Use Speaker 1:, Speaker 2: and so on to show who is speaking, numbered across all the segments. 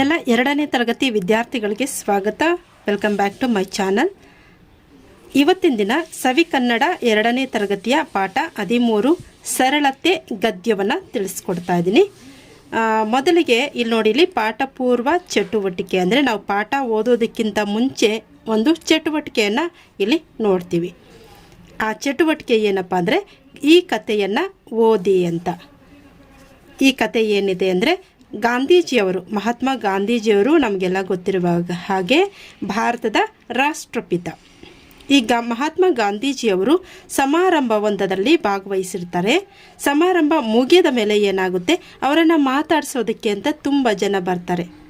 Speaker 1: ಎಲ್ಲ ಎರಡನೇ ತರಗತಿ ವಿದ್ಯಾರ್ಥಿಗಳಿಗೆ ಸ್ವಾಗತ. Welcome back to my channel ಇವತ್ತಿನ ದಿನ ಸವಿ ಕನ್ನಡ ಎರಡನೇ ತರಗತಿಯ ಪಾಠ ಹದಿಮೂರು ಸರಳತೆ ಗದ್ಯವನ್ನು ತಿಳಿಸ್ಕೊಡ್ತಾ ಇದ್ದೀನಿ. ಮೊದಲಿಗೆ ಇಲ್ಲಿ ನೋಡಿ, ಇಲ್ಲಿ ಪಾಠ ಪೂರ್ವ ಚಟುವಟಿಕೆ ಅಂದರೆ ನಾವು ಪಾಠ ಓದೋದಕ್ಕಿಂತ ಮುಂಚೆ ಒಂದು ಚಟುವಟಿಕೆಯನ್ನು ಇಲ್ಲಿ ನೋಡ್ತೀವಿ. ಆ ಚಟುವಟಿಕೆ ಏನಪ್ಪ ಅಂದರೆ ಈ ಕಥೆಯನ್ನು ಓದಿ ಅಂತ. ಈ ಕತೆ ಏನಿದೆ ಅಂದರೆ ಗಾಂಧೀಜಿಯವರು, ಮಹಾತ್ಮ ಗಾಂಧೀಜಿಯವರು ನಮಗೆಲ್ಲ ಗೊತ್ತಿರುವ ಹಾಗೆ ಭಾರತದ ರಾಷ್ಟ್ರಪಿತ. ಈಗ ಮಹಾತ್ಮ ಗಾಂಧೀಜಿಯವರು ಸಮಾರಂಭವೊಂದರಲ್ಲಿ ಭಾಗವಹಿಸಿರ್ತಾರೆ. ಸಮಾರಂಭ ಮುಗಿದ ಮೇಲೆ ಏನಾಗುತ್ತೆ? ಅವರನ್ನು ಮಾತಾಡಿಸೋದಕ್ಕೆ ಅಂತ ತುಂಬ ಜನ ಬರ್ತಾರೆ.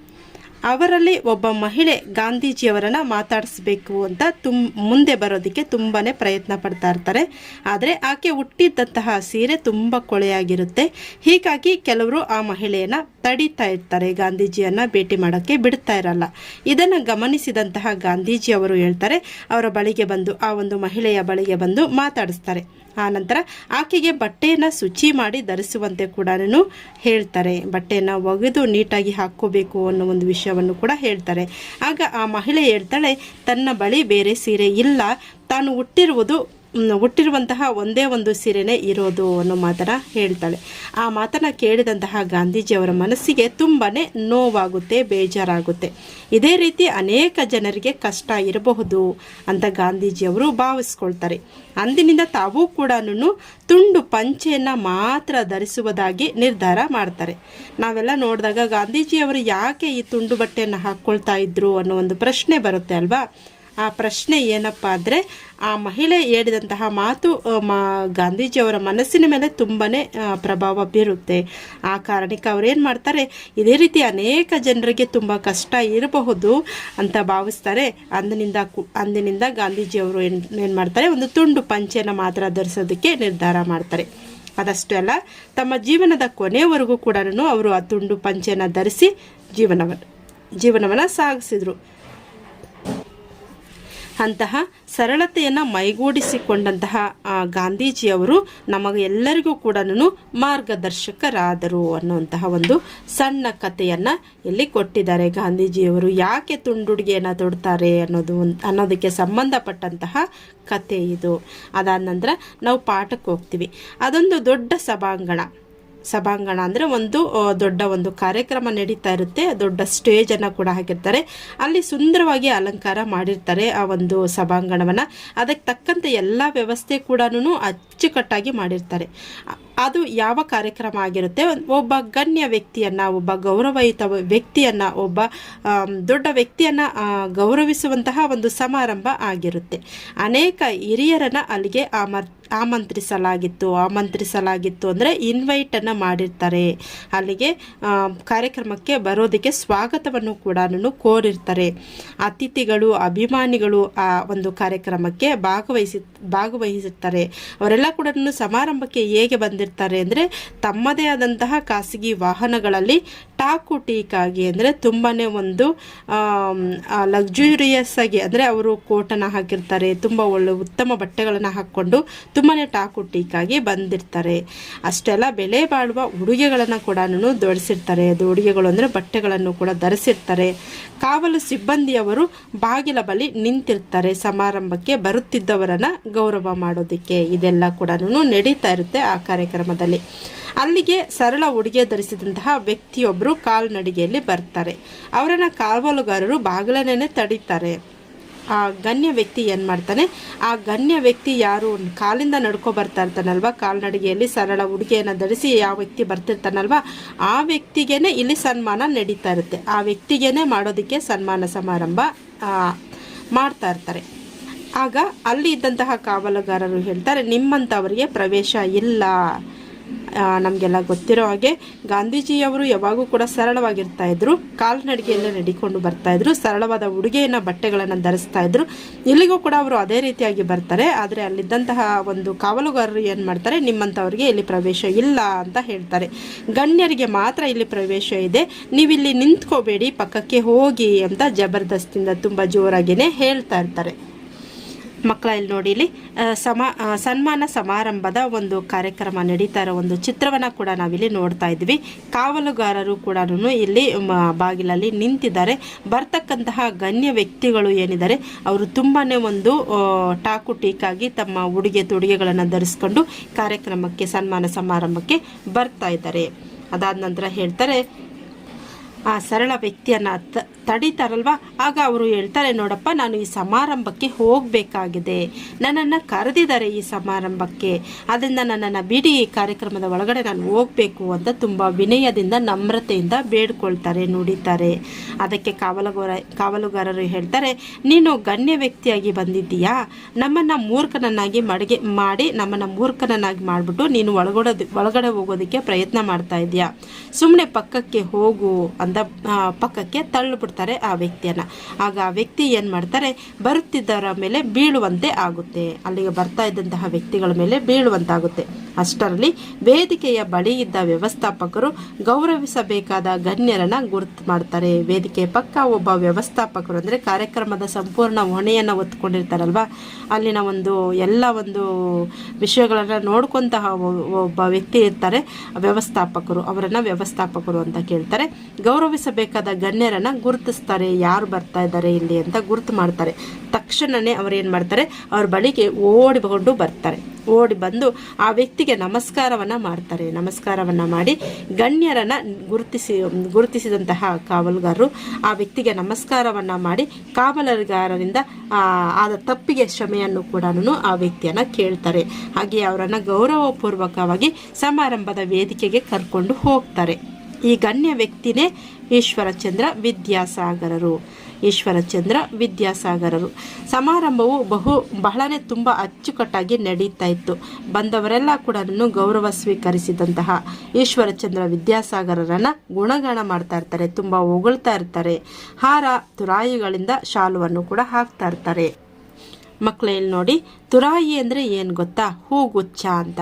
Speaker 1: ಅವರಲ್ಲಿ ಒಬ್ಬ ಮಹಿಳೆ ಗಾಂಧೀಜಿಯವರನ್ನು ಮಾತಾಡಿಸ್ಬೇಕು ಅಂತ ತುಮ್, ಮುಂದೆ ಬರೋದಕ್ಕೆ ತುಂಬಾ ಪ್ರಯತ್ನ ಪಡ್ತಾ ಇರ್ತಾರೆ. ಆದರೆ ಆಕೆ ಹುಟ್ಟಿದ್ದಂತಹ ಸೀರೆ ತುಂಬ ಕೊಳೆಯಾಗಿರುತ್ತೆ. ಹೀಗಾಗಿ ಕೆಲವರು ಆ ಮಹಿಳೆಯನ್ನು ತಡೀತಾ ಇರ್ತಾರೆ. ಗಾಂಧೀಜಿಯನ್ನು ಭೇಟಿ ಮಾಡೋಕ್ಕೆ ಬಿಡ್ತಾ ಇರಲ್ಲ. ಇದನ್ನು ಗಮನಿಸಿದಂತಹ ಗಾಂಧೀಜಿಯವರು ಹೇಳ್ತಾರೆ, ಅವರ ಬಳಿಗೆ ಬಂದು, ಆ ಒಂದು ಮಹಿಳೆಯ ಬಳಿಗೆ ಬಂದು ಮಾತಾಡಿಸ್ತಾರೆ. ಆ ನಂತರ ಆಕೆಗೆ ಬಟ್ಟೆಯನ್ನು ಶುಚಿ ಮಾಡಿ ಧರಿಸುವಂತೆ ಕೂಡ ಹೇಳ್ತಾರೆ. ಬಟ್ಟೆಯನ್ನು ಒಗೆದು ನೀಟಾಗಿ ಹಾಕ್ಕೋಬೇಕು ಅನ್ನೋ ಒಂದು ವಿಷಯವನ್ನು ಕೂಡ ಹೇಳ್ತಾರೆ. ಆಗ ಆ ಮಹಿಳೆ ಹೇಳ್ತಾಳೆ, ತನ್ನ ಬಳಿ ಬೇರೆ ಸೀರೆ ಇಲ್ಲ. ತಾನು ಹುಟ್ಟಿರುವುದು ಹುಟ್ಟಿರುವಂತಹ ಒಂದೇ ಒಂದು ಸೀರೆನೇ ಇರೋದು ಅನ್ನೋ ಮಾತನ್ನ ಹೇಳ್ತಾಳೆ. ಆ ಮಾತನ್ನ ಕೇಳಿದಂತಹ ಗಾಂಧೀಜಿಯವರ ಮನಸ್ಸಿಗೆ ತುಂಬಾ ನೋವಾಗುತ್ತೆ, ಬೇಜಾರಾಗುತ್ತೆ. ಇದೇ ರೀತಿ ಅನೇಕ ಜನರಿಗೆ ಕಷ್ಟ ಇರಬಹುದು ಅಂತ ಗಾಂಧೀಜಿಯವರು ಭಾವಿಸ್ಕೊಳ್ತಾರೆ. ಅಂದಿನಿಂದ ತಾವೂ ಕೂಡ ತುಂಡು ಪಂಚೆಯನ್ನು ಮಾತ್ರ ಧರಿಸುವುದಾಗಿ ನಿರ್ಧಾರ ಮಾಡ್ತಾರೆ. ನಾವೆಲ್ಲ ನೋಡಿದಾಗ ಗಾಂಧೀಜಿಯವರು ಯಾಕೆ ಈ ತುಂಡು ಬಟ್ಟೆಯನ್ನು ಹಾಕ್ಕೊಳ್ತಾ ಇದ್ರು ಅನ್ನೋ ಒಂದು ಪ್ರಶ್ನೆ ಬರುತ್ತೆ ಅಲ್ವಾ? ಆ ಪ್ರಶ್ನೆ ಏನಪ್ಪ ಅಂದರೆ, ಆ ಮಹಿಳೆ ಹೇಳಿದಂತಹ ಮಾತು ಮಾ, ಗಾಂಧೀಜಿಯವರ ಮನಸ್ಸಿನ ಮೇಲೆ ತುಂಬಾ ಪ್ರಭಾವ ಬೀರುತ್ತೆ. ಆ ಕಾರಣಕ್ಕೆ ಅವ್ರು ಏನು ಮಾಡ್ತಾರೆ, ಇದೇ ರೀತಿ ಅನೇಕ ಜನರಿಗೆ ತುಂಬ ಕಷ್ಟ ಇರಬಹುದು ಅಂತ ಭಾವಿಸ್ತಾರೆ. ಅಂದಿನಿಂದ ಅಂದಿನಿಂದ ಗಾಂಧೀಜಿಯವರು ಏನು ಏನು ಮಾಡ್ತಾರೆ, ಒಂದು ತುಂಡು ಪಂಚೆನ ಮಾತ್ರ ಧರಿಸೋದಕ್ಕೆ ನಿರ್ಧಾರ ಮಾಡ್ತಾರೆ. ಅದಷ್ಟೇ ಅಲ್ಲ, ತಮ್ಮ ಜೀವನದ ಕೊನೆಯವರೆಗೂ ಕೂಡ ಅವರು ಆ ತುಂಡು ಪಂಚೆನ ಧರಿಸಿ ಜೀವನವನ್ನು ಜೀವನವನ್ನು ಸಾಗಿಸಿದರು. ಅಂತಹ ಸರಳತೆಯನ್ನು ಮೈಗೂಡಿಸಿಕೊಂಡಂತಹ ಆ ಗಾಂಧೀಜಿಯವರು ನಮಗೆ ಎಲ್ಲರಿಗೂ ಕೂಡ ಮಾರ್ಗದರ್ಶಕರಾದರು ಅನ್ನುವಂತಹ ಒಂದು ಸಣ್ಣ ಕಥೆಯನ್ನು ಇಲ್ಲಿ ಕೊಟ್ಟಿದ್ದಾರೆ ಗಾಂಧೀಜಿಯವರು. ಯಾಕೆ ತುಂಡುಡುಗೆಯನ್ನು ತೊಡ್ತಾರೆ ಅನ್ನೋದು ಅನ್ನೋದಕ್ಕೆ ಸಂಬಂಧಪಟ್ಟಂತಹ ಕತೆ ಇದು. ಅದಾದ ನಂತರ ನಾವು ಪಾಠಕ್ಕೆ ಹೋಗ್ತೀವಿ. ಅದೊಂದು ದೊಡ್ಡ ಸಭಾಂಗಣ. ಸಭಾಂಗಣ ಅಂದರೆ ಒಂದು ದೊಡ್ಡ ಒಂದು ಕಾರ್ಯಕ್ರಮ ನಡೀತಾ ಇರುತ್ತೆ. ದೊಡ್ಡ ಸ್ಟೇಜನ್ನು ಕೂಡ ಹಾಕಿರ್ತಾರೆ. ಅಲ್ಲಿ ಸುಂದರವಾಗಿ ಅಲಂಕಾರ ಮಾಡಿರ್ತಾರೆ ಆ ಒಂದು ಸಭಾಂಗಣವನ್ನು. ಅದಕ್ಕೆ ತಕ್ಕಂತೆ ಎಲ್ಲ ವ್ಯವಸ್ಥೆ ಕೂಡ ಅಚ್ಚುಕಟ್ಟಾಗಿ ಮಾಡಿರ್ತಾರೆ. ಅದು ಯಾವ ಕಾರ್ಯಕ್ರಮ ಆಗಿರುತ್ತೆ? ಒಬ್ಬ ಗಣ್ಯ ವ್ಯಕ್ತಿಯನ್ನು, ಒಬ್ಬ ಗೌರವಯುತ ವ್ಯಕ್ತಿಯನ್ನು, ಒಬ್ಬ ದೊಡ್ಡ ವ್ಯಕ್ತಿಯನ್ನು ಗೌರವಿಸುವಂತಹ ಒಂದು ಸಮಾರಂಭ ಆಗಿರುತ್ತೆ. ಅನೇಕ ಹಿರಿಯರನ್ನು ಅಲ್ಲಿಗೆ ಆಮರ್, ಆಮಂತ್ರಿಸಲಾಗಿತ್ತು. ಆಮಂತ್ರಿಸಲಾಗಿತ್ತು ಅಂದರೆ ಇನ್ವೈಟನ್ನು ಮಾಡಿರ್ತಾರೆ. ಅಲ್ಲಿಗೆ ಕಾರ್ಯಕ್ರಮಕ್ಕೆ ಬರೋದಕ್ಕೆ ಸ್ವಾಗತವನ್ನು ಕೂಡ ಕೋರಿರ್ತಾರೆ. ಅತಿಥಿಗಳು, ಅಭಿಮಾನಿಗಳು ಆ ಒಂದು ಕಾರ್ಯಕ್ರಮಕ್ಕೆ ಭಾಗವಹಿಸಿ, ಭಾಗವಹಿಸುತ್ತಾರೆ. ಅವರೆಲ್ಲ ಕೂಡ ಸಮಾರಂಭಕ್ಕೆ ಹೇಗೆ ಬಂದಿರ್ತಾರೆ? ಅಂದರೆ ತಮ್ಮದೇ ಆದಂತಹ ಖಾಸಗಿ ವಾಹನಗಳಲ್ಲಿ ಟಾಕು ಟೀಕಾಗಿ ಅಂದರೆ ತುಂಬಾ ಒಂದು ಲಕ್ಸುರಿಯಸ್ ಆಗಿ ಅಂದರೆ ಅವರು ಕೋಟನ್ನು ಹಾಕಿರ್ತಾರೆ, ತುಂಬ ಒಳ್ಳೆ ಉತ್ತಮ ಬಟ್ಟೆಗಳನ್ನು ಹಾಕ್ಕೊಂಡು ತುಂಬಾ ಟಾಕು ಟೀಕಾಗಿ ಬಂದಿರ್ತಾರೆ. ಅಷ್ಟೆಲ್ಲ ಬೆಲೆ ಬಾಳುವ ಉಡುಗೆಗಳನ್ನು ಕೂಡ ಧರಿಸಿರ್ತಾರೆ ಅದು ಉಡುಗೆಗಳು ಅಂದರೆ ಬಟ್ಟೆಗಳನ್ನು ಕೂಡ ಧರಿಸಿರ್ತಾರೆ. ಕಾವಲು ಸಿಬ್ಬಂದಿಯವರು ಬಾಗಿಲ ಬಳಿ ನಿಂತಿರ್ತಾರೆ. ಸಮಾರಂಭಕ್ಕೆ ಬರುತ್ತಿದ್ದವರನ್ನ ಗೌರವ ಮಾಡೋದಕ್ಕೆ ಇದೆಲ್ಲ ಕೂಡ ನಡೀತಾ ಇರುತ್ತೆ ಆ ಕಾರ್ಯಕ್ರಮದಲ್ಲಿ. ಅಲ್ಲಿಗೆ ಸರಳ ಉಡುಗೆ ಧರಿಸಿದಂತಹ ವ್ಯಕ್ತಿಯೊಬ್ಬರು ಕಾಲ್ನಡಿಗೆಯಲ್ಲಿ ಬರ್ತಾರೆ. ಅವರನ್ನು ಕಾವಲುಗಾರರು ಬಾಗಿಲನ್ನೇ ತಡೀತಾರೆ. ಆ ಗಣ್ಯ ವ್ಯಕ್ತಿ ಏನು ಮಾಡ್ತಾನೆ? ಆ ಗಣ್ಯ ವ್ಯಕ್ತಿ ಯಾರು ಕಾಲಿಂದ ನಡ್ಕೊ ಬರ್ತಾ ಇರ್ತಾನಲ್ವ? ಕಾಲ್ನಡಿಗೆಯಲ್ಲಿ ಸರಳ ಉಡುಗೆಯನ್ನು ಧರಿಸಿ ಯಾವ ವ್ಯಕ್ತಿ ಬರ್ತಿರ್ತಾನಲ್ವ? ಆ ವ್ಯಕ್ತಿಗೇನೆ ಇಲ್ಲಿ ಸನ್ಮಾನ ನಡೀತಾ ಇರುತ್ತೆ. ಆ ವ್ಯಕ್ತಿಗೇನೆ ಮಾಡೋದಕ್ಕೆ ಸನ್ಮಾನ ಸಮಾರಂಭ ಮಾಡ್ತಾ ಇರ್ತಾರೆ. ಆಗ ಅಲ್ಲಿ ಇದ್ದಂತಹ ಕಾವಲುಗಾರರು ಹೇಳ್ತಾರೆ, ನಿಮ್ಮಂಥವರಿಗೆ ಪ್ರವೇಶ ಇಲ್ಲ. ನಮಗೆಲ್ಲ ಗೊತ್ತಿರೋ ಹಾಗೆ ಗಾಂಧೀಜಿಯವರು ಯಾವಾಗೂ ಕೂಡ ಸರಳವಾಗಿರ್ತಾ ಇದ್ರು ಕಾಲ್ನಡಿಗೆಯಲ್ಲೇ ನಡಿಕೊಂಡು ಬರ್ತಾ ಇದ್ರು, ಸರಳವಾದ ಉಡುಗೆಯನ್ನು, ಬಟ್ಟೆಗಳನ್ನು ಧರಿಸ್ತಾ ಇದ್ರು. ಇಲ್ಲಿಗೂ ಕೂಡ ಅವರು ಅದೇ ರೀತಿಯಾಗಿ ಬರ್ತಾರೆ, ಆದರೆ ಅಲ್ಲಿದ್ದಂತಹ ಒಂದು ಕಾವಲುಗಾರರು ಏನು ಮಾಡ್ತಾರೆ, ನಿಮ್ಮಂಥವ್ರಿಗೆ ಇಲ್ಲಿ ಪ್ರವೇಶ ಇಲ್ಲ ಅಂತ ಹೇಳ್ತಾರೆ. ಗಣ್ಯರಿಗೆ ಮಾತ್ರ ಇಲ್ಲಿ ಪ್ರವೇಶ ಇದೆ, ನೀವಿಲ್ಲಿ ನಿಂತ್ಕೋಬೇಡಿ, ಪಕ್ಕಕ್ಕೆ ಹೋಗಿ ಅಂತ ಜಬರ್ದಸ್ತಿಂದ ತುಂಬ ಜೋರಾಗಿಯೇ ಹೇಳ್ತಾ ಇರ್ತಾರೆ. ಮಕ್ಕಳ ಇಲ್ಲಿ ನೋಡಿ ಇಲ್ಲಿ ಸಮ ಸನ್ಮಾನ ಸಮಾರಂಭದ ಒಂದು ಕಾರ್ಯಕ್ರಮ ನಡೀತಾ ಇರೋ ಒಂದು ಚಿತ್ರವನ್ನು ಕೂಡ ನಾವಿಲ್ಲಿ ನೋಡ್ತಾ ಇದ್ವಿ. ಕಾವಲುಗಾರರು ಕೂಡ ಇಲ್ಲಿ ಬಾಗಿಲಲ್ಲಿ ನಿಂತಿದ್ದಾರೆ. ಬರ್ತಕ್ಕಂತಹ ಗಣ್ಯ ವ್ಯಕ್ತಿಗಳು ಏನಿದ್ದಾರೆ, ಅವರು ತುಂಬಾ ಒಂದು ಟಾಕು ಟೀಕಾಗಿ ತಮ್ಮ ಉಡುಗೆ ತೊಡುಗೆಗಳನ್ನು ಧರಿಸ್ಕೊಂಡು ಕಾರ್ಯಕ್ರಮಕ್ಕೆ, ಸನ್ಮಾನ ಸಮಾರಂಭಕ್ಕೆ ಬರ್ತಾ ಇದ್ದಾರೆ. ಅದಾದ ನಂತರ ಹೇಳ್ತಾರೆ ಆ ಸರಳ ವ್ಯಕ್ತಿಯನ್ನು ತ, ತಡೀತಾರಲ್ವ? ಆಗ ಅವರು ಹೇಳ್ತಾರೆ, ನೋಡಪ್ಪ, ನಾನು ಈ ಸಮಾರಂಭಕ್ಕೆ ಹೋಗಬೇಕಾಗಿದೆ. ನನ್ನನ್ನು ಕರೆದಿದ್ದಾರೆ ಈ ಸಮಾರಂಭಕ್ಕೆ. ಅದರಿಂದ ನನ್ನನ್ನು ಬಿಡಿ, ಈ ಕಾರ್ಯಕ್ರಮದ ಒಳಗಡೆ ನಾನು ಹೋಗಬೇಕು ಅಂತ ತುಂಬ ವಿನಯದಿಂದ, ನಮ್ರತೆಯಿಂದ ಬೇಡ್ಕೊಳ್ತಾರೆ, ನುಡಿತಾರೆ. ಅದಕ್ಕೆ ಕಾವಲುಗಾರ, ಕಾವಲುಗಾರರು ಹೇಳ್ತಾರೆ, ನೀನು ಗಣ್ಯ ವ್ಯಕ್ತಿಯಾಗಿ ಬಂದಿದ್ದೀಯಾ? ನಮ್ಮನ್ನು ಮೂರ್ಖನನ್ನಾಗಿ ಮಡಿಗೆ, ಮಾಡಿ, ನಮ್ಮನ್ನು ಮೂರ್ಖನನ್ನಾಗಿ ಮಾಡಿಬಿಟ್ಟು ನೀನು ಒಳಗೊಡೋದು, ಒಳಗಡೆ ಹೋಗೋದಕ್ಕೆ ಪ್ರಯತ್ನ ಮಾಡ್ತಾ ಇದೀಯಾ? ಸುಮ್ಮನೆ ಪಕ್ಕಕ್ಕೆ ಹೋಗು ಅಂತ ಪಕ್ಕಕ್ಕೆ ತಳ್ಳಿಬಿಡ್ತಾರೆ ಆ ವ್ಯಕ್ತಿಯನ್ನು. ಆಗ ಆ ವ್ಯಕ್ತಿ ಏನು ಮಾಡ್ತಾರೆ, ಬರುತ್ತಿದ್ದವರ ಮೇಲೆ ಬೀಳುವಂತೆ ಆಗುತ್ತೆ. ಅಲ್ಲಿಗೆ ಬರ್ತಾ ಇದ್ದಂತಹ ವ್ಯಕ್ತಿಗಳ ಮೇಲೆ ಬೀಳುವಂತಾಗುತ್ತೆ. ಅಷ್ಟರಲ್ಲಿ ವೇದಿಕೆಯ ಬಳಿ ಇದ್ದ ವ್ಯವಸ್ಥಾಪಕರು ಗೌರವಿಸಬೇಕಾದ ಗಣ್ಯರನ್ನ ಗುರುತು ಮಾಡ್ತಾರೆ. ವೇದಿಕೆ ಪಕ್ಕ ಒಬ್ಬ ವ್ಯವಸ್ಥಾಪಕರು ಅಂದರೆ ಕಾರ್ಯಕ್ರಮದ ಸಂಪೂರ್ಣ ಹೊಣೆಯನ್ನು ಹೊತ್ಕೊಂಡಿರ್ತಾರಲ್ವಾ? ಅಲ್ಲಿನ ಒಂದು ಎಲ್ಲ ಒಂದು ವಿಷಯಗಳನ್ನು ನೋಡ್ಕೊಂತಹ ಒಬ್ಬ ವ್ಯಕ್ತಿ ಇರ್ತಾರೆ, ವ್ಯವಸ್ಥಾಪಕರು. ಅವರನ್ನ ವ್ಯವಸ್ಥಾಪಕರು ಅಂತ ಕೇಳ್ತಾರೆ. ಗೌರವಿಸಬೇಕಾದ ಗಣ್ಯರನ್ನ ಗುರುತಿಸ್ತಾರೆ. ಯಾರು ಬರ್ತಾ ಇದ್ದಾರೆ ಇಲ್ಲಿ ಅಂತ ಗುರುತು ಮಾಡ್ತಾರೆ. ತಕ್ಷಣನೇ ಅವ್ರು ಏನು ಮಾಡ್ತಾರೆ? ಅವ್ರ ಬಳಿಗೆ ಓಡಿಕೊಂಡು ಬರ್ತಾರೆ. ಓಡಿ ಬಂದು ಆ ವ್ಯಕ್ತಿಗೆ ನಮಸ್ಕಾರವನ್ನ ಮಾಡ್ತಾರೆ. ನಮಸ್ಕಾರವನ್ನ ಮಾಡಿ ಗಣ್ಯರನ್ನು ಗುರುತಿಸಿ, ಗುರುತಿಸಿದಂತಹ ಕಾವಲುಗಾರರು ಆ ವ್ಯಕ್ತಿಗೆ ನಮಸ್ಕಾರವನ್ನ ಮಾಡಿ ಕಾವಲುಗಾರರಿಂದ ಆದ ತಪ್ಪಿಗೆ ಕ್ಷಮೆಯನ್ನು ಕೂಡ ಆ ವ್ಯಕ್ತಿಯನ್ನ ಕೇಳ್ತಾರೆ. ಹಾಗೆ ಅವರನ್ನು ಗೌರವಪೂರ್ವಕವಾಗಿ ಸಮಾರಂಭದ ವೇದಿಕೆಗೆ ಕರ್ಕೊಂಡು ಹೋಗ್ತಾರೆ. ಈ ಗಣ್ಯ ವ್ಯಕ್ತಿನೇ ಈಶ್ವರಚಂದ್ರ ವಿದ್ಯಾಸಾಗರರು. ಈಶ್ವರಚಂದ್ರ ವಿದ್ಯಾಸಾಗರರು. ಸಮಾರಂಭವು ಬಹು, ಬಹಳನೇ ತುಂಬ ಅಚ್ಚುಕಟ್ಟಾಗಿ ನಡೀತಾ ಇತ್ತು. ಬಂದವರೆಲ್ಲ ಕೂಡ ಗೌರವ ಸ್ವೀಕರಿಸಿದಂತಹ ಈಶ್ವರಚಂದ್ರ ವಿದ್ಯಾಸಾಗರರನ್ನ ಗುಣಗಾನ ಮಾಡ್ತಾ ಇರ್ತಾರೆ, ತುಂಬ ಹೊಗಳ್ತಾ ಇರ್ತಾರೆ. ಹಾರ ತುರಾಯಿಗಳಿಂದ ಶಾಲುವನ್ನು ಕೂಡ ಹಾಕ್ತಾ ಇರ್ತಾರೆ. ಮಕ್ಕಳೇ ಇಲ್ಲಿ ನೋಡಿ, ತುರಾಯಿ ಅಂದರೆ ಏನು ಗೊತ್ತಾ? ಹೂಗುಚ್ಛ ಅಂತ.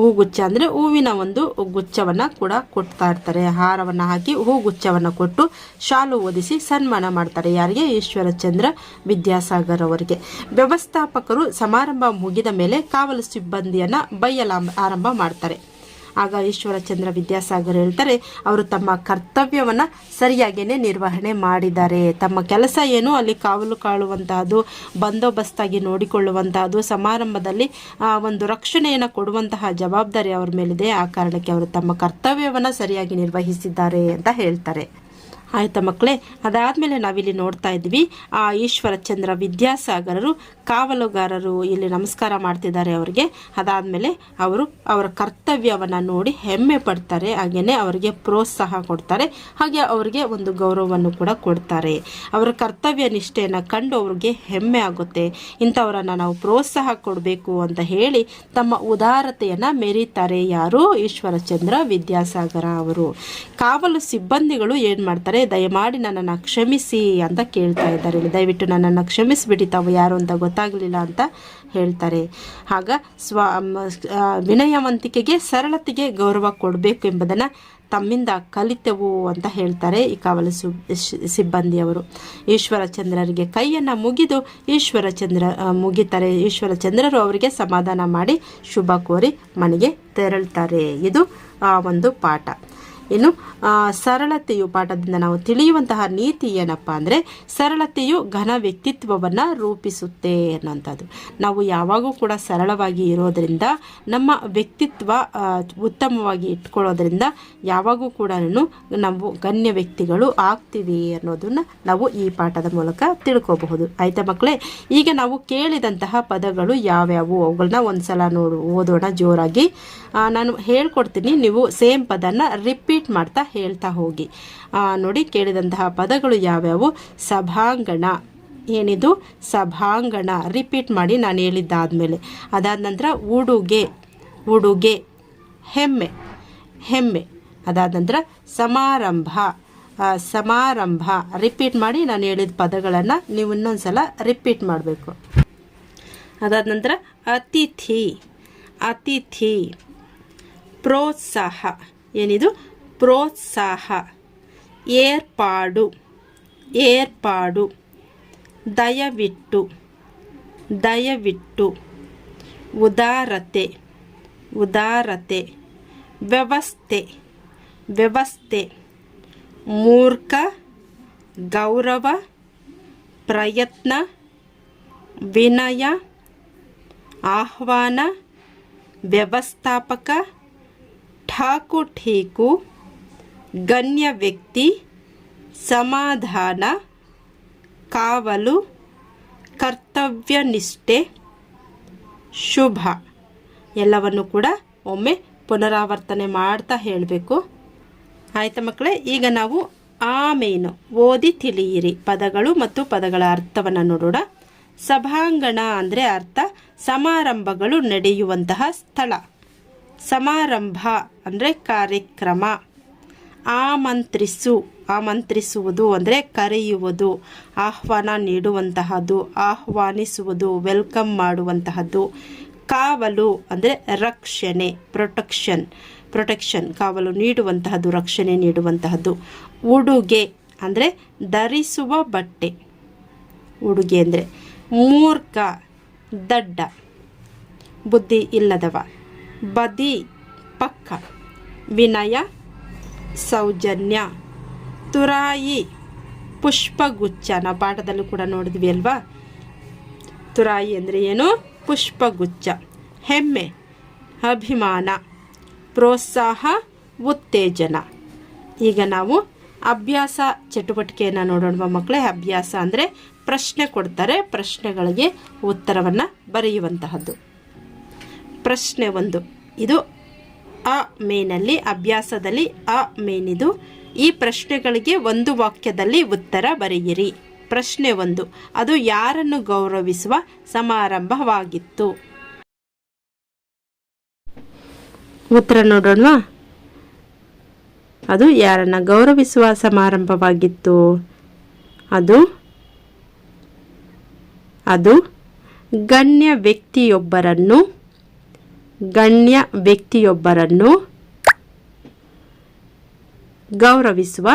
Speaker 1: ಹೂಗುಚ್ಛ ಅಂದರೆ ಹೂವಿನ ಒಂದು ಗುಚ್ಛವನ್ನು ಕೂಡ ಕೊಡ್ತಾ ಇರ್ತಾರೆ. ಹಾರವನ್ನು ಹಾಕಿ ಹೂಗುಚ್ಛವನ್ನು ಕೊಟ್ಟು ಶಾಲು ಓದಿಸಿ ಸನ್ಮಾನ ಮಾಡ್ತಾರೆ. ಯಾರಿಗೆ? ಈಶ್ವರಚಂದ್ರ ವಿದ್ಯಾಸಾಗರ್ ಅವರಿಗೆ. ವ್ಯವಸ್ಥಾಪಕರು ಸಮಾರಂಭ ಮುಗಿದ ಮೇಲೆ ಕಾವಲು ಸಿಬ್ಬಂದಿಯನ್ನು ಬೈಯಲ ಆರಂಭ ಮಾಡ್ತಾರೆ. ಆಗ ಈಶ್ವರಚಂದ್ರ ವಿದ್ಯಾಸಾಗರ್ ಹೇಳ್ತಾರೆ, ಅವರು ತಮ್ಮ ಕರ್ತವ್ಯವನ್ನು ಸರಿಯಾಗಿಯೇ ನಿರ್ವಹಣೆ ಮಾಡಿದ್ದಾರೆ. ತಮ್ಮ ಕೆಲಸ ಏನು? ಅಲ್ಲಿ ಕಾವಲು ಕಾಳುವಂತಹದ್ದು, ಬಂದೋಬಸ್ತಾಗಿ ನೋಡಿಕೊಳ್ಳುವಂತಹದ್ದು, ಸಮಾರಂಭದಲ್ಲಿ ಒಂದು ರಕ್ಷಣೆಯನ್ನು ಕೊಡುವಂತಹ ಜವಾಬ್ದಾರಿ ಅವರ ಮೇಲಿದೆ. ಆ ಕಾರಣಕ್ಕೆ ಅವರು ತಮ್ಮ ಕರ್ತವ್ಯವನ್ನು ಸರಿಯಾಗಿ ನಿರ್ವಹಿಸಿದ್ದಾರೆ ಅಂತ ಹೇಳ್ತಾರೆ. ಆಯ್ತಾ ಮಕ್ಕಳೇ? ಅದಾದಮೇಲೆ ನಾವಿಲ್ಲಿ ನೋಡ್ತಾ ಇದ್ವಿ, ಆ ಈಶ್ವರಚಂದ್ರ ವಿದ್ಯಾಸಾಗರರು, ಕಾವಲುಗಾರರು ಇಲ್ಲಿ ನಮಸ್ಕಾರ ಮಾಡ್ತಿದ್ದಾರೆ ಅವರಿಗೆ. ಅದಾದಮೇಲೆ ಅವರು ಅವರ ಕರ್ತವ್ಯವನ್ನು ನೋಡಿ ಹೆಮ್ಮೆ ಪಡ್ತಾರೆ ಹಾಗೆಯೇ ಅವರಿಗೆ ಪ್ರೋತ್ಸಾಹ ಕೊಡ್ತಾರೆ, ಹಾಗೆ ಅವರಿಗೆ ಒಂದು ಗೌರವವನ್ನು ಕೂಡ ಕೊಡ್ತಾರೆ. ಅವರ ಕರ್ತವ್ಯ ನಿಷ್ಠೆಯನ್ನು ಕಂಡು ಅವ್ರಿಗೆ ಹೆಮ್ಮೆ ಆಗುತ್ತೆ. ಇಂಥವರನ್ನು ನಾವು ಪ್ರೋತ್ಸಾಹ ಕೊಡಬೇಕು ಅಂತ ಹೇಳಿ ತಮ್ಮ ಉದಾರತೆಯನ್ನು ಮೆರೀತಾರೆ ಯಾರು? ಈಶ್ವರಚಂದ್ರ ವಿದ್ಯಾಸಾಗರ ಅವರು. ಕಾವಲು ಸಿಬ್ಬಂದಿಗಳು ಏನು ಮಾಡ್ತಾರೆ? ದಯಮಾಡಿ ನನ್ನನ್ನು ಕ್ಷಮಿಸಿ ಅಂತ ಕೇಳ್ತಾ ಇದ್ದಾರೆ. ಇಲ್ಲಿ ದಯವಿಟ್ಟು ನನ್ನನ್ನು ಕ್ಷಮಿಸಿಬಿಡಿ. ತಾವು ಯಾರು ಅಂತ ಗೊತ್ತಾಗಲಿಲ್ಲ ಅಂತ ಹೇಳ್ತಾರೆ. ಆಗ ಸ್ವ ವಿನಯವಂತಿಕೆಗೆ ಸರಳತೆಗೆ ಗೌರವ ಕೊಡಬೇಕು ಎಂಬುದನ್ನು ತಮ್ಮಿಂದ ಕಲಿತೆವು ಅಂತ ಹೇಳ್ತಾರೆ ಈ ಕಾವಲು ಸು ಸಿಬ್ಬಂದಿಯವರು. ಈಶ್ವರಚಂದ್ರರಿಗೆ ಕೈಯನ್ನು ಮುಗಿದು ಈಶ್ವರಚಂದ್ರ ಮುಗಿತಾರೆ. ಈಶ್ವರಚಂದ್ರರು ಅವರಿಗೆ ಸಮಾಧಾನ ಮಾಡಿ ಶುಭ ಕೋರಿ ಮನೆಗೆ ತೆರಳ್ತಾರೆ. ಇದು ಆ ಒಂದು ಪಾಠ. ಆ, ಸರಳತೆಯು ಪಾಠದಿಂದ ನಾವು ತಿಳಿಯುವಂತಹ ನೀತಿ ಏನಪ್ಪ ಅಂದರೆ ಸರಳತೆಯು ಘನ ವ್ಯಕ್ತಿತ್ವವನ್ನು ರೂಪಿಸುತ್ತೆ ಅನ್ನೋಂಥದ್ದು ನಾವು ಯಾವಾಗೂ ಕೂಡ ಸರಳವಾಗಿ ಇರೋದರಿಂದ ನಮ್ಮ ವ್ಯಕ್ತಿತ್ವ ಉತ್ತಮವಾಗಿ ಇಟ್ಕೊಳ್ಳೋದ್ರಿಂದ ಯಾವಾಗೂ ಕೂಡ ನಾವು ಗಣ್ಯ ವ್ಯಕ್ತಿಗಳು ಆಗ್ತೀವಿ ಅನ್ನೋದನ್ನ ನಾವು ಈ ಪಾಠದ ಮೂಲಕ ತಿಳ್ಕೋಬಹುದು. ಆಯ್ತಾ ಮಕ್ಕಳೇ? ಈಗ ನಾವು ಕೇಳಿದಂತಹ ಪದಗಳು ಯಾವ್ಯಾವು? ಅವುಗಳನ್ನ ಒಂದ್ಸಲ ನೋಡು ಓದೋಣ ಜೋರಾಗಿ. ನಾನು ಹೇಳ್ಕೊಡ್ತೀನಿ ನೀವು ಸೇಮ್ ಪದನ ರಿಪೀಟ್ ಮಾಡ್ತಾ ಹೇಳ್ತಾ ಹೋಗಿ. ನೋಡಿ ಕೇಳಿದಂತಹ ಪದಗಳು ಯಾವ್ಯಾವು? ಸಭಾಂಗಣ. ಏನಿದು? ಸಭಾಂಗಣ. ರಿಪೀಟ್ ಮಾಡಿ ನಾನು ಹೇಳಿದ್ದಾದಮೇಲೆ. ಅದಾದ ನಂತರ ಉಡುಗೆ. ಉಡುಗೆ. ಹೆಮ್ಮೆ. ಹೆಮ್ಮೆ. ಅದಾದ ನಂತರ ಸಮಾರಂಭ. ಸಮಾರಂಭ. ರಿಪೀಟ್ ಮಾಡಿ ನಾನು ಹೇಳಿದ ಪದಗಳನ್ನು ನೀವು ಇನ್ನೊಂದು ಸಲ ರಿಪೀಟ್ ಮಾಡಬೇಕು. ಅದಾದ ನಂತರ ಅತಿಥಿ. ಅತಿಥಿ. ಪ್ರೋತ್ಸಾಹ. ಏನಿದು? ಪ್ರೋತ್ಸಾಹ. ಏರ್ಪಾಡು. ಏರ್ಪಾಡು. ದಯವಿಟ್ಟು. ದಯವಿಟ್ಟು. ಉದಾರತೆ. ಉದಾರತೆ. ವ್ಯವಸ್ಥೆ. ವ್ಯವಸ್ಥೆ. ಮೂರ್ಖ. ಗೌರವ. ಪ್ರಯತ್ನ. ವಿನಯ. ಆಹ್ವಾನ. ವ್ಯವಸ್ಥಾಪಕ. ಠಾಕು ಠೀಕು ಗಣ್ಯ ವ್ಯಕ್ತಿ, ಸಮಾಧಾನ, ಕಾವಲು, ಕರ್ತವ್ಯನಿಷ್ಠೆ, ಶುಭ. ಎಲ್ಲವನ್ನು ಕೂಡ ಒಮ್ಮೆ ಪುನರಾವರ್ತನೆ ಮಾಡ್ತಾ ಹೇಳಬೇಕು. ಆಯ್ತಾ ಮಕ್ಕಳೇ, ಈಗ ನಾವು ಆಮೇನು ಓದಿ ತಿಳಿಯಿರಿ. ಪದಗಳು ಮತ್ತು ಪದಗಳ ಅರ್ಥವನ್ನು ನೋಡೋಣ. ಸಭಾಂಗಣ ಅಂದರೆ ಅರ್ಥ, ಸಮಾರಂಭಗಳು ನಡೆಯುವಂತಹ ಸ್ಥಳ. ಸಮಾರಂಭ ಅಂದರೆ ಕಾರ್ಯಕ್ರಮ. ಆಮಂತ್ರಿಸು, ಆಮಂತ್ರಿಸುವುದು ಅಂದರೆ ಕರೆಯುವುದು, ಆಹ್ವಾನ ನೀಡುವಂತಹದ್ದು, ಆಹ್ವಾನಿಸುವುದು, ವೆಲ್ಕಮ್ ಮಾಡುವಂತಹದ್ದು. ಕಾವಲು ಅಂದರೆ ರಕ್ಷಣೆ, ಪ್ರೊಟೆಕ್ಷನ್ ಪ್ರೊಟೆಕ್ಷನ್, ಕಾವಲು ನೀಡುವಂತಹದ್ದು, ರಕ್ಷಣೆ ನೀಡುವಂತಹದ್ದು. ಉಡುಗೆ ಅಂದರೆ ಧರಿಸುವ ಬಟ್ಟೆ. ಉಡುಗೆ ಅಂದರೆ ಮೂರ್ಖ, ದಡ್ಡ, ಬುದ್ಧಿ ಇಲ್ಲದವ, ಬದಿ ಪಕ್ಕ, ವಿನಯ ಸೌಜನ್ಯ. ತುರಾಯಿ ಪುಷ್ಪಗುಚ್ಛ ನಾವು ಪಾಠದಲ್ಲೂ ಕೂಡ ನೋಡಿದ್ವಿ ಅಲ್ವಾ? ತುರಾಯಿ ಅಂದರೆ ಏನು? ಪುಷ್ಪಗುಚ್ಛ. ಹೆಮ್ಮೆ, ಅಭಿಮಾನ, ಪ್ರೋತ್ಸಾಹ, ಉತ್ತೇಜನ. ಈಗ ನಾವು ಅಭ್ಯಾಸ ಚಟುವಟಿಕೆಯನ್ನು ನೋಡೋಣ ಮಕ್ಕಳೇ? ಅಭ್ಯಾಸ ಅಂದರೆ ಪ್ರಶ್ನೆ ಕೊಡ್ತಾರೆ, ಪ್ರಶ್ನೆಗಳಿಗೆ ಉತ್ತರವನ್ನು ಬರೆಯುವಂತಹದ್ದು. ಪ್ರಶ್ನೆ ಒಂದು. ಇದು ಅ ಮೇನಲ್ಲಿ, ಅಭ್ಯಾಸದಲ್ಲಿ ಅ ಮೇನಿದು. ಈ ಪ್ರಶ್ನೆಗಳಿಗೆ ಒಂದು ವಾಕ್ಯದಲ್ಲಿ ಉತ್ತರ ಬರೆಯಿರಿ. ಪ್ರಶ್ನೆ ಒಂದು. ಅದು ಯಾರನ್ನು ಗೌರವಿಸುವ ಸಮಾರಂಭವಾಗಿತ್ತು? ಉತ್ತರ ನೋಡೋಣವಾ? ಅದು ಯಾರನ್ನ ಗೌರವಿಸುವ ಸಮಾರಂಭವಾಗಿತ್ತು? ಅದು? ಅದು ಗಣ್ಯ ವ್ಯಕ್ತಿಯೊಬ್ಬರನ್ನು ಗಣ್ಯ ವ್ಯಕ್ತಿಯೊಬ್ಬರನ್ನು ಗೌರವಿಸುವ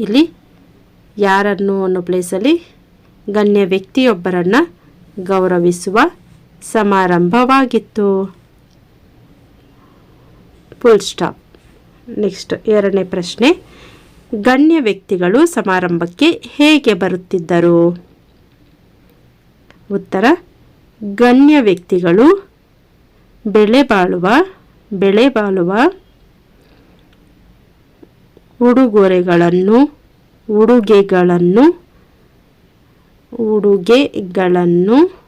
Speaker 1: ಇಲ್ಲಿ ಯಾರನ್ನು ಅನ್ನೋ ಪ್ಲೇಸಲ್ಲಿ ಗಣ್ಯ ವ್ಯಕ್ತಿಯೊಬ್ಬರನ್ನು ಗೌರವಿಸುವ ಸಮಾರಂಭವಾಗಿತ್ತು. ಫುಲ್ ಸ್ಟಾಪ್ ನೆಕ್ಸ್ಟ್ ಎರಡನೇ ಪ್ರಶ್ನೆ. ಗಣ್ಯ ವ್ಯಕ್ತಿಗಳು ಸಮಾರಂಭಕ್ಕೆ ಹೇಗೆ ಬರುತ್ತಿದ್ದರು? ಉತ್ತರ, ಗಣ್ಯ ವ್ಯಕ್ತಿಗಳು, ಬೆಳೆ ಬಾಳುವ ಬೆಳೆ ಬಾಳುವ, ಉಡುಗೊರೆಗಳನ್ನು, ಉಡುಗೆಗಳನ್ನು ಉಡುಗೆಗಳನ್ನು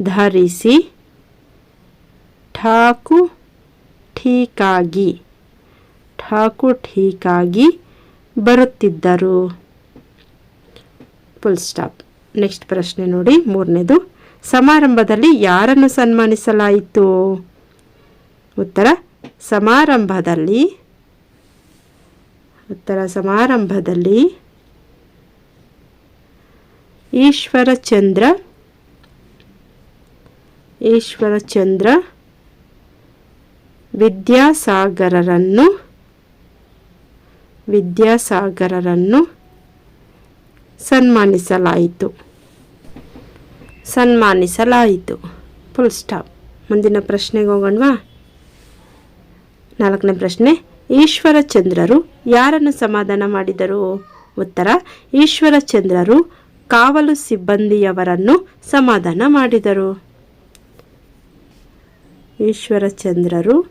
Speaker 1: ಧರಿಸಿ, ಠಾಕು, ಠೀಕಾಗಿ. ಠಾಕು ಠೀಕಾಗಿ ಬರುತ್ತಿದ್ದರು. ಫುಲ್ ಸ್ಟಾಪ್ ನೆಕ್ಸ್ಟ್ ಪ್ರಶ್ನೆ ನೋಡಿ, ಮೂರನೇದು, ಸಮಾರಂಭದಲ್ಲಿ ಯಾರನ್ನು ಸನ್ಮಾನಿಸಲಾಯಿತು? ಉತ್ತರ, ಸಮಾರಂಭದಲ್ಲಿ ಉತ್ತರ, ಸಮಾರಂಭದಲ್ಲಿ ಈಶ್ವರಚಂದ್ರ ಈಶ್ವರಚಂದ್ರ ವಿದ್ಯಾಸಾಗರರನ್ನು ವಿದ್ಯಾಸಾಗರರನ್ನು ಸನ್ಮಾನಿಸಲಾಯಿತು. ಸನ್ಮಾನಿಸಲಾಯಿತು. ಫುಲ್ ಸ್ಟಾಪ್ ಮುಂದಿನ ಪ್ರಶ್ನೆಗೆ ಹೋಗೋಣವಾ? ನಾಲ್ಕನೇ ಪ್ರಶ್ನೆ, ಈಶ್ವರಚಂದ್ರರು ಯಾರನ್ನು ಸಮಾಧಾನ ಮಾಡಿದರು? ಉತ್ತರ, ಈಶ್ವರಚಂದ್ರರು ಕಾವಲು ಸಿಬ್ಬಂದಿಯವರನ್ನು ಸಮಾಧಾನ ಮಾಡಿದರು. ಈಶ್ವರಚಂದ್ರರು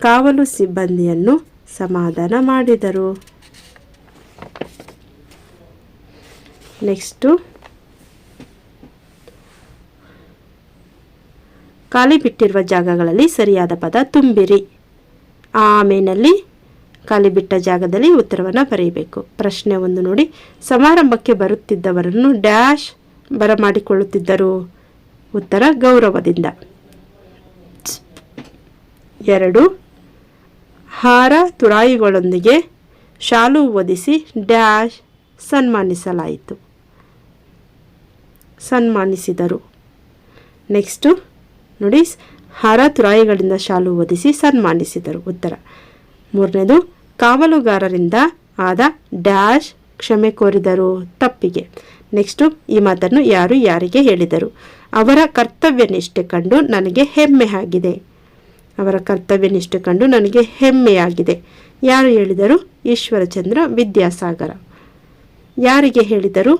Speaker 1: ಕಾವಲು ಸಿಬ್ಬಂದಿಯನ್ನು ಸಮಾಧಾನ ಮಾಡಿದರು. ನೆಕ್ಸ್ಟು, ಖಾಲಿ ಬಿಟ್ಟಿರುವ ಜಾಗಗಳಲ್ಲಿ ಸರಿಯಾದ ಪದ ತುಂಬಿರಿ. ಆಮೇನಲ್ಲಿ ಖಾಲಿ ಬಿಟ್ಟ ಜಾಗದಲ್ಲಿ ಉತ್ತರವನ್ನು ಬರೆಯಬೇಕು. ಪ್ರಶ್ನೆ ಒಂದು ನೋಡಿ, ಸಮಾರಂಭಕ್ಕೆ ಬರುತ್ತಿದ್ದವರನ್ನು ಡ್ಯಾಶ್ ಬರಮಾಡಿಕೊಳ್ಳುತ್ತಿದ್ದರು. ಉತ್ತರ ಗೌರವದಿಂದ. ಎರಡು ಹಾರ ತುರಾಯಿಗಳೊಂದಿಗೆ ಶಾಲು ಒದಿಸಿ ಡ್ಯಾಶ್ ಸನ್ಮಾನಿಸಲಾಯಿತು. ಸನ್ಮಾನಿಸಿದರು. ನೆಕ್ಸ್ಟು ನೋಡಿ, ಹಾರ ತುರಾಯಿಗಳಿಂದ ಶಾಲು ಒದಿಸಿ ಸನ್ಮಾನಿಸಿದರು. ಉತ್ತರ. ಮೂರನೇದು, ಕಾವಲುಗಾರರಿಂದ ಆದ ಡ್ಯಾಶ್ ಕ್ಷಮೆ ಕೋರಿದರು ತಪ್ಪಿಗೆ. ನೆಕ್ಸ್ಟು ಈ ಮಾತನ್ನು ಯಾರು ಯಾರಿಗೆ ಹೇಳಿದರು? ಅವರ ಕರ್ತವ್ಯ ನಿಷ್ಠೆ ಕಂಡು ನನಗೆ ಹೆಮ್ಮೆ ಆಗಿದೆ. ಅವರ ಕರ್ತವ್ಯನಿಷ್ಠೆ ಕಂಡು ನನಗೆ ಹೆಮ್ಮೆಯಾಗಿದೆ. ಯಾರು ಹೇಳಿದರು? ಈಶ್ವರಚಂದ್ರ ವಿದ್ಯಾಸಾಗರ. ಯಾರಿಗೆ ಹೇಳಿದರು?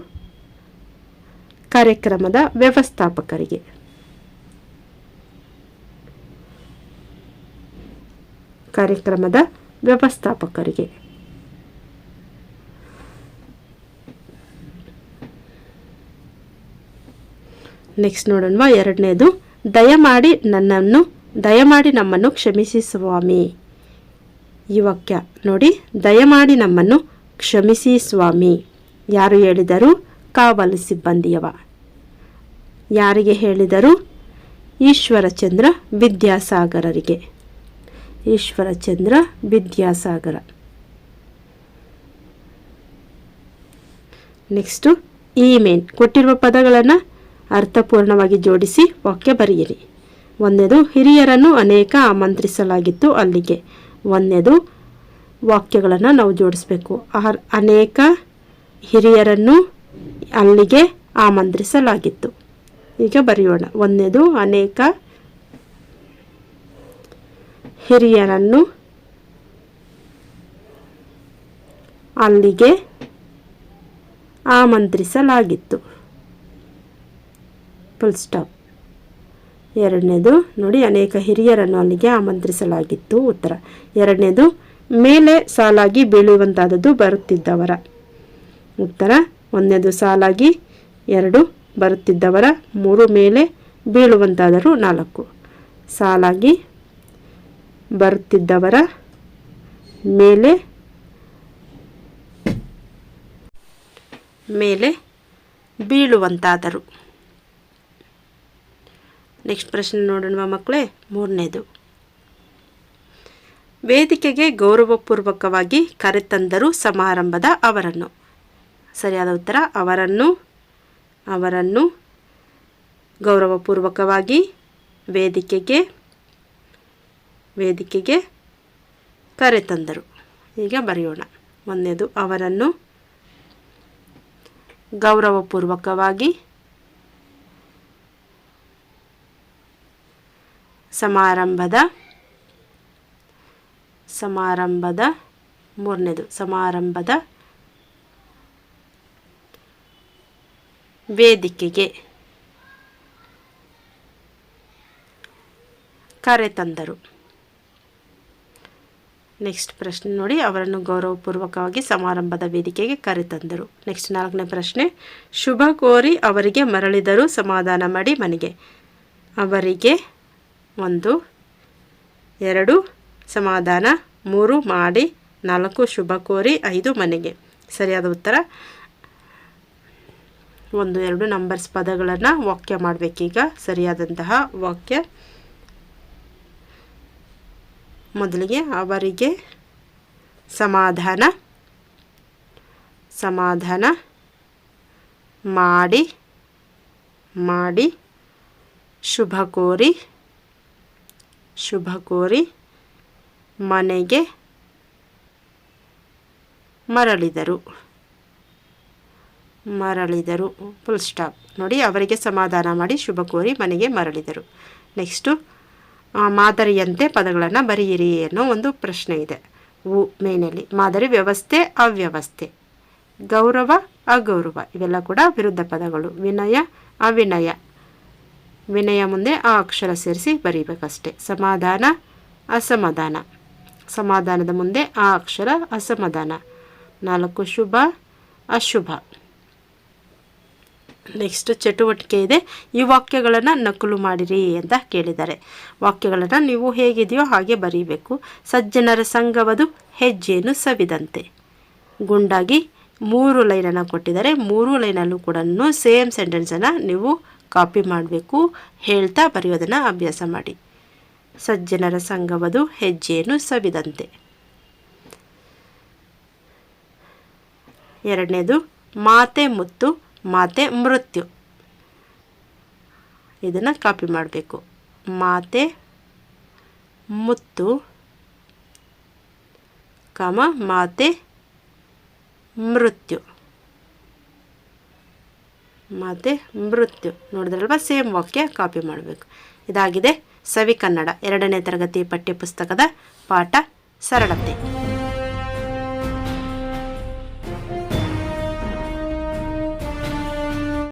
Speaker 1: ಕಾರ್ಯಕ್ರಮದ ವ್ಯವಸ್ಥಾಪಕರಿಗೆ. ಕಾರ್ಯಕ್ರಮದ ವ್ಯವಸ್ಥಾಪಕರಿಗೆ. ನೆಕ್ಸ್ಟ್ ನೋಡೋಣ ಎರಡನೇದು, ದಯಮಾಡಿ ನನ್ನನ್ನು ದಯಮಾಡಿ ನಮ್ಮನ್ನು ಕ್ಷಮಿಸಿ ಸ್ವಾಮಿ. ಈ ವಾಕ್ಯ ನೋಡಿ, ದಯಮಾಡಿ ನಮ್ಮನ್ನು ಕ್ಷಮಿಸಿ, ಸ್ವಾಮಿ. ಯಾರು ಹೇಳಿದರು ಕಾವಲು ಸಿಬ್ಬಂದಿಯವ. ಯಾರಿಗೆ ಹೇಳಿದರು? ಈಶ್ವರಚಂದ್ರ ವಿದ್ಯಾಸಾಗರರಿಗೆ. ಈಶ್ವರಚಂದ್ರ ವಿದ್ಯಾಸಾಗರ. ನೆಕ್ಸ್ಟು ಇಮೇನ್ ಕೊಟ್ಟಿರುವ ಪದಗಳನ್ನು ಅರ್ಥಪೂರ್ಣವಾಗಿ ಜೋಡಿಸಿ ವಾಕ್ಯ ಬರೆಯಿರಿ. ಒಂದನೇದು ಹಿರಿಯರನ್ನು ಅನೇಕ ಆಮಂತ್ರಿಸಲಾಗಿತ್ತು ಅಲ್ಲಿಗೆ. ಒಂದನೇದು ವಾಕ್ಯಗಳನ್ನು ನಾವು ಜೋಡಿಸ್ಬೇಕು. ಅನೇಕ ಹಿರಿಯರನ್ನು ಅಲ್ಲಿಗೆ ಆಮಂತ್ರಿಸಲಾಗಿತ್ತು. ಈಗ ಬರೆಯೋಣ. ಒಂದನೇದು ಅನೇಕ ಹಿರಿಯರನ್ನು ಅಲ್ಲಿಗೆ ಆಮಂತ್ರಿಸಲಾಗಿತ್ತು. ಫುಲ್ ಸ್ಟಾಪ್ ಎರಡನೇದು, ನೋಡಿ ಅನೇಕ ಹಿರಿಯರನ್ನು ಅಲ್ಲಿಗೆ ಆಮಂತ್ರಿಸಲಾಗಿತ್ತು. ಉತ್ತರ, ಎರಡನೇದು, ಮೇಲೆ ಸಾಲಾಗಿ ಬೀಳುವಂತಾದದ್ದು ಬರುತ್ತಿದ್ದವರ. ಉತ್ತರ, ಒಂದನೇದು ಸಾಲಾಗಿ, ಎರಡು ಬರುತ್ತಿದ್ದವರ, ಮೂರು ಮೇಲೆ ಬೀಳುವಂತಾದರು ನಾಲ್ಕು. ಸಾಲಾಗಿ ಬರುತ್ತಿದ್ದವರ ಮೇಲೆ ಮೇಲೆ ಬೀಳುವಂತಾದರು. ನೆಕ್ಸ್ಟ್ ಪ್ರಶ್ನೆ ನೋಡೋಣ ಮಕ್ಕಳೇ? ಮೂರನೇದು. ವೇದಿಕೆಗೆ ಗೌರವಪೂರ್ವಕವಾಗಿ ಕರೆತಂದರು ಸಮಾರಂಭದ ಅವರನ್ನು. ಸರಿಯಾದ ಉತ್ತರ, ಅವರನ್ನು ಅವರನ್ನು ಗೌರವಪೂರ್ವಕವಾಗಿ ವೇದಿಕೆಗೆ ವೇದಿಕೆಗೆ ಕರೆತಂದರು. ಈಗ ಬರೆಯೋಣ. ಒಂದನೇದು, ಅವರನ್ನು ಗೌರವಪೂರ್ವಕವಾಗಿ ಸಮಾರಂಭದ ಸಮಾರಂಭದ ಮೂರನೇದು ಸಮಾರಂಭದ ವೇದಿಕೆಗೆ ಕರೆತಂದರು. ನೆಕ್ಸ್ಟ್ ಪ್ರಶ್ನೆ ನೋಡಿ, ಅವರನ್ನು ಗೌರವಪೂರ್ವಕವಾಗಿ ಸಮಾರಂಭದ ವೇದಿಕೆಗೆ ಕರೆತಂದರು. ನೆಕ್ಸ್ಟ್ ನಾಲ್ಕನೇ ಪ್ರಶ್ನೆ, ಶುಭ ಕೋರಿ ಅವರಿಗೆ ಮರಳಿದರು ಸಮಾಧಾನ ಮಾಡಿ ಮನೆಗೆ. ಅವರಿಗೆ ಒಂದು, ಎರಡು, ಸಮಾಧಾನ, ಮೂರು, ಮಾಡಿ, ನಾಲ್ಕು, ಶುಭ ಕೋರಿ, ಐದು, ಮನೆಗೆ. ಸರಿಯಾದ ಉತ್ತರ? ಒಂದು, ಎರಡು ನಂಬರ್ಸ್ ಪದಗಳನ್ನು ವಾಕ್ಯ ಮಾಡಬೇಕೀಗ. ಸರಿಯಾದಂತಹ ವಾಕ್ಯ. ಮೊದಲಿಗೆ ಅವರಿಗೆ ಸಮಾಧಾನ ಸಮಾಧಾನ, ಮಾಡಿ ಮಾಡಿ, ಶುಭ ಕೋರಿ ಶುಭ ಕೋರಿ ಮನೆಗೆ ಮರಳಿದರು. ಮರಳಿದರು. ಫುಲ್ ಸ್ಟಾಪ್ ನೋಡಿ, ಅವರಿಗೆ ಸಮಾಧಾನ ಮಾಡಿ ಶುಭ ಕೋರಿ ಮನೆಗೆ ಮರಳಿದರು. ನೆಕ್ಸ್ಟು ಮಾದರಿಯಂತೆ ಪದಗಳನ್ನು ಬರೆಯಿರಿ ಅನ್ನೋ ಒಂದು ಪ್ರಶ್ನೆ ಇದೆ. ಉ ಮೇನಲ್ಲಿ. ಮಾದರಿ ವ್ಯವಸ್ಥೆ, ಅವ್ಯವಸ್ಥೆ. ಗೌರವ, ಅಗೌರವ. ಇವೆಲ್ಲ ಕೂಡ ವಿರುದ್ಧ ಪದಗಳು. ವಿನಯ, ಅವಿನಯ. ವಿನಯ ಮುಂದೆ ಆ ಅಕ್ಷರ ಸೇರಿಸಿ ಬರೀಬೇಕಷ್ಟೆ. ಸಮಾಧಾನ, ಅಸಮಾಧಾನ. ಸಮಾಧಾನದ ಮುಂದೆ ಆ ಅಕ್ಷರ, ಅಸಮಾಧಾನ. ನಾಲ್ಕು ಶುಭ, ಅಶುಭ. ನೆಕ್ಸ್ಟ್ ಚಟುವಟಿಕೆ ಇದೆ. ಈ ವಾಕ್ಯಗಳನ್ನು ನಕಲು ಮಾಡಿರಿ ಅಂತ ಕೇಳಿದ್ದಾರೆ. ವಾಕ್ಯಗಳನ್ನು ನೀವು ಹೇಗಿದೆಯೋ ಹಾಗೆ ಬರೀಬೇಕು. ಸಜ್ಜನರ ಸಂಘವದು ಹೆಜ್ಜೆಯನ್ನು ಸವಿದಂತೆ. ಗುಂಡಾಗಿ ಮೂರು ಲೈನನ್ನು ಕೊಟ್ಟಿದ್ದಾರೆ. ಮೂರು ಲೈನಲ್ಲೂ ಕೂಡ ಸೇಮ್ ಸೆಂಟೆನ್ಸನ್ನು ನೀವು ಕಾಪಿ ಮಾಡಬೇಕು. ಹೇಳ್ತಾ ಬರೆಯೋದನ್ನು ಅಭ್ಯಾಸ ಮಾಡಿ. ಸಜ್ಜನರ ಸಂಘವದು ಹೆಜ್ಜೆಯನ್ನು ಸವಿದಂತೆ. ಎರಡನೇದು, ಮಾತೆ ಮುತ್ತು, ಮಾತೆ ಮೃತ್ಯು. ಇದನ್ನು ಕಾಪಿ ಮಾಡಬೇಕು. ಮಾತೆ ಮುತ್ತು, ಕಾಮ, ಮಾತೆ ಮೃತ್ಯು. ಮಾತೆ ಮೃತ್ಯು. ನೋಡಿದ್ರಲ್ವ? ಸೇಮ್ ವಾಕ್ಯ ಕಾಪಿ ಮಾಡಬೇಕು. ಇದಾಗಿದೆ ಸವಿ ಕನ್ನಡ. ಎರಡನೇ ತರಗತಿ ಪಠ್ಯಪುಸ್ತಕದ ಪಾಠ ಸರಳತೆ.